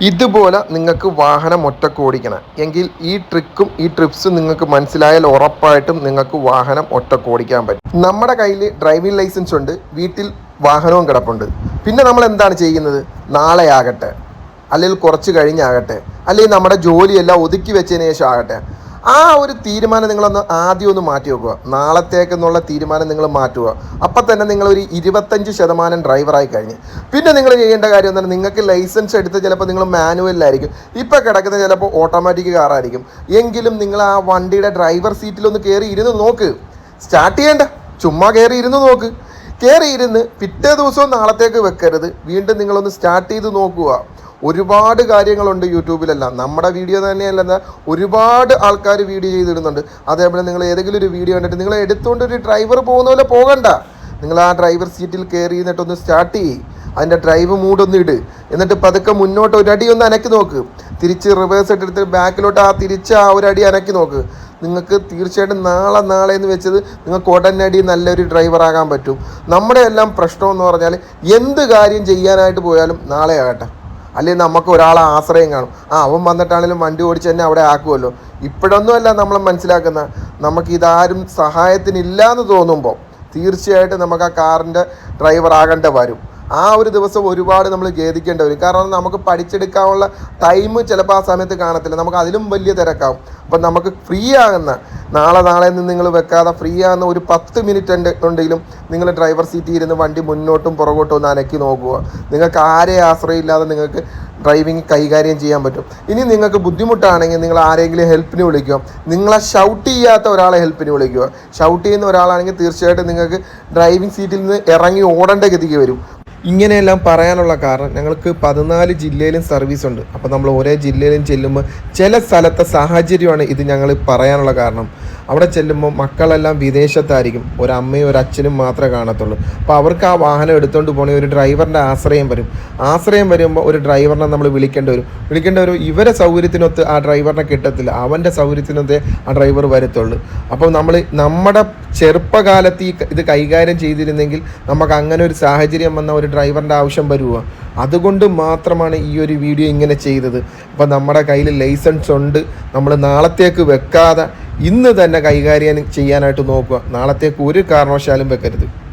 ഇതുപോലെ നിങ്ങൾക്ക് വാഹനം ഒറ്റയ്ക്ക് ഓടിക്കണം എങ്കിൽ ഈ ട്രിക്കും ഈ ട്രിപ്സും നിങ്ങൾക്ക് മനസ്സിലായാൽ ഉറപ്പായിട്ടും നിങ്ങൾക്ക് വാഹനം ഒറ്റയ്ക്ക് ഓടിക്കാൻ പറ്റും. നമ്മുടെ കയ്യിൽ ഡ്രൈവിംഗ് ലൈസൻസ് ഉണ്ട് വീട്ടിൽ വാഹനവും കിടപ്പുണ്ട്. പിന്നെ നമ്മൾ എന്താണ് ചെയ്യുന്നത്? നാളെ ആകട്ടെ. അല്ലെങ്കിൽ കുറച്ച് കഴിഞ്ഞാകട്ടെ. അല്ലെങ്കിൽ നമ്മുടെ ജോലിയെല്ലാം ഒതുക്കി വെച്ചതിന് ശേഷം ആകട്ടെ. ആ ഒരു തീരുമാനം നിങ്ങളൊന്ന് ആദ്യം ഒന്ന് മാറ്റി വെക്കുക. നാളത്തേക്കെന്നുള്ള തീരുമാനം നിങ്ങൾ മാറ്റുക. അപ്പം തന്നെ നിങ്ങളൊരു ഇരുപത്തഞ്ച് ശതമാനം ഡ്രൈവറായി കഴിഞ്ഞ്. പിന്നെ നിങ്ങൾ ചെയ്യേണ്ട കാര്യം എന്താണ്? നിങ്ങൾക്ക് ലൈസൻസ് എടുത്ത് ചിലപ്പോൾ നിങ്ങൾ മാനുവലിലായിരിക്കും. ഇപ്പോൾ കിടക്കുന്ന ചിലപ്പോൾ ഓട്ടോമാറ്റിക് കാറായിരിക്കും. എങ്കിലും നിങ്ങൾ ആ വണ്ടിയുടെ ഡ്രൈവർ സീറ്റിലൊന്ന് കയറി ഇരുന്ന് നോക്ക്. സ്റ്റാർട്ട് ചെയ്യേണ്ട. ചുമ്മാ കയറി ഇരുന്ന് നോക്ക്. കയറി ഇരുന്ന് പിറ്റേ ദിവസവും നാളത്തേക്ക് വെക്കരുത്. വീണ്ടും നിങ്ങളൊന്ന് സ്റ്റാർട്ട് ചെയ്ത് നോക്കുക. ഒരുപാട് കാര്യങ്ങളുണ്ട് യൂട്യൂബിലല്ല. നമ്മുടെ വീഡിയോ തന്നെയല്ല ഒരുപാട് ആൾക്കാർ വീഡിയോ ചെയ്തിടുന്നുണ്ട്. അതേപോലെ നിങ്ങൾ ഏതെങ്കിലും ഒരു വീഡിയോ കണ്ടിട്ട് നിങ്ങൾ എടുത്തുകൊണ്ട് ഒരു ഡ്രൈവർ പോകുന്ന പോലെ പോകണ്ട. നിങ്ങൾ ആ ഡ്രൈവർ സീറ്റിൽ കയറി എന്നിട്ടൊന്ന് സ്റ്റാർട്ട് ചെയ്യ്. അതിന്റെ ഡ്രൈവ് മൂടൊന്ന് ഇട്. എന്നിട്ട് പതുക്കെ മുന്നോട്ട് ഒരടി ഒന്ന് അനക്കി നോക്ക്. തിരിച്ച് റിവേഴ്സ് എടുത്ത് ബാക്കിലോട്ട് ആ തിരിച്ച് ആ ഒരു അടി അനക്കി നോക്ക്. നിങ്ങൾക്ക് തീർച്ചയായിട്ടും നാളെ നാളെ എന്ന് വെച്ചത് നിങ്ങൾക്ക് ഉടനടി നല്ലൊരു ഡ്രൈവർ ആകാൻ പറ്റും. നമ്മുടെ എല്ലാം പ്രശ്നമെന്ന് പറഞ്ഞാൽ എന്ത് കാര്യം ചെയ്യാനായിട്ട് പോയാലും നാളെ ആകട്ടെ. അല്ലെങ്കിൽ നമുക്ക് ഒരാളെ ആശ്രയം കാണും. ആ അവൻ വന്നിട്ടാണെങ്കിലും വണ്ടി ഓടിച്ച് തന്നെ അവിടെ ആക്കുമല്ലോ ഇപ്പോഴൊന്നുമല്ല നമ്മൾ മനസ്സിലാക്കുന്ന നമുക്ക് ഇതാരും സഹായത്തിനില്ല എന്ന് തോന്നുമ്പോൾ തീർച്ചയായിട്ടും നമുക്ക് ആ കാറിന്റെ ഡ്രൈവർ ആകേണ്ട വരും. ആ ഒരു ദിവസം ഒരുപാട് നമ്മൾ ഖേദിക്കേണ്ടി വരും. കാരണം നമുക്ക് പഠിച്ചെടുക്കാനുള്ള ടൈം ചിലപ്പോൾ ആ സമയത്ത് കാണത്തില്ല. നമുക്ക് അതിലും വലിയ തിരക്കാവും. അപ്പം നമുക്ക് ഫ്രീ ആകുന്ന നാളെ നാളെ നിന്ന് നിങ്ങൾ വെക്കാതെ ഫ്രീ ആകുന്ന ഒരു പത്ത് മിനിറ്റ് ഉണ്ട് ഉണ്ടെങ്കിലും നിങ്ങൾ ഡ്രൈവർ സീറ്റിൽ ഇരുന്ന് വണ്ടി മുന്നോട്ടും പുറകോട്ടും ഒന്ന് അനക്കി നോക്കുക. നിങ്ങൾക്ക് ആരെ ആശ്രയമില്ലാതെ നിങ്ങൾക്ക് ഡ്രൈവിംഗ് കൈകാര്യം ചെയ്യാൻ പറ്റും. ഇനി നിങ്ങൾക്ക് ബുദ്ധിമുട്ടാണെങ്കിൽ നിങ്ങൾ ആരെങ്കിലും ഹെൽപ്പിന് വിളിക്കുക. നിങ്ങളെ ഷൗട്ട് ചെയ്യാത്ത ഒരാളെ ഹെൽപ്പിന് വിളിക്കുക. ഷൗട്ട് ചെയ്യുന്ന ഒരാളാണെങ്കിൽ തീർച്ചയായിട്ടും നിങ്ങൾക്ക് ഡ്രൈവിംഗ് സീറ്റിൽ നിന്ന് ഇറങ്ങി ഓടേണ്ട ഗതിക്ക് വരും. ഇങ്ങനെയെല്ലാം പറയാനുള്ള കാരണം ഞങ്ങൾക്ക് പതിനാല് ജില്ലയിലും സർവീസ് ഉണ്ട്. അപ്പോൾ നമ്മൾ ഓരോ ജില്ലയിലും ചെല്ലുമ്പോൾ ചില സ്ഥലത്തെ സാഹചര്യമാണ് ഇത് ഞങ്ങൾ പറയാനുള്ള കാരണം. അവിടെ ചെല്ലുമ്പോൾ മക്കളെല്ലാം വിദേശത്തായിരിക്കും. ഒരമ്മയും ഒരു അച്ഛനും മാത്രമേ കാണത്തുള്ളൂ. അപ്പോൾ അവർക്ക് ആ വാഹനം എടുത്തുകൊണ്ട് പോകണമെങ്കിൽ ഒരു ഡ്രൈവറിന്റെ ആശ്രയം വരും. ആശ്രയം വരുമ്പോൾ ഒരു ഡ്രൈവറിനെ നമ്മൾ വിളിക്കേണ്ടി വരും. വിളിക്കേണ്ടി വരും. ഇവരെ സൗകര്യത്തിനൊത്ത് ആ ഡ്രൈവറിനെ കിട്ടത്തില്ല. അവന്റെ സൗകര്യത്തിനൊത്തേ ആ ഡ്രൈവർ വരത്തുള്ളൂ. അപ്പോൾ നമ്മൾ നമ്മുടെ ചെറുപ്പകാലത്ത് ഈ ഇത് കൈകാര്യം ചെയ്തിരുന്നെങ്കിൽ നമുക്ക് അങ്ങനെ ഒരു സാഹചര്യം വന്ന ഒരു ഡ്രൈവറിന്റെ ആവശ്യം വരുമോ അതുകൊണ്ട് മാത്രമാണ് ഈ ഒരു വീഡിയോ ഇങ്ങനെ ചെയ്തത്. അപ്പോൾ നമ്മുടെ കയ്യിൽ ലൈസൻസ് ഉണ്ട്. നമ്മൾ നാളത്തേക്ക് വെക്കാതെ ഇന്ന് തന്നെ കൈകാര്യം ചെയ്യാനായിട്ട് നോക്കുക. നാളത്തേക്ക് ഒരു കാരണവശാലും വെക്കരുത്.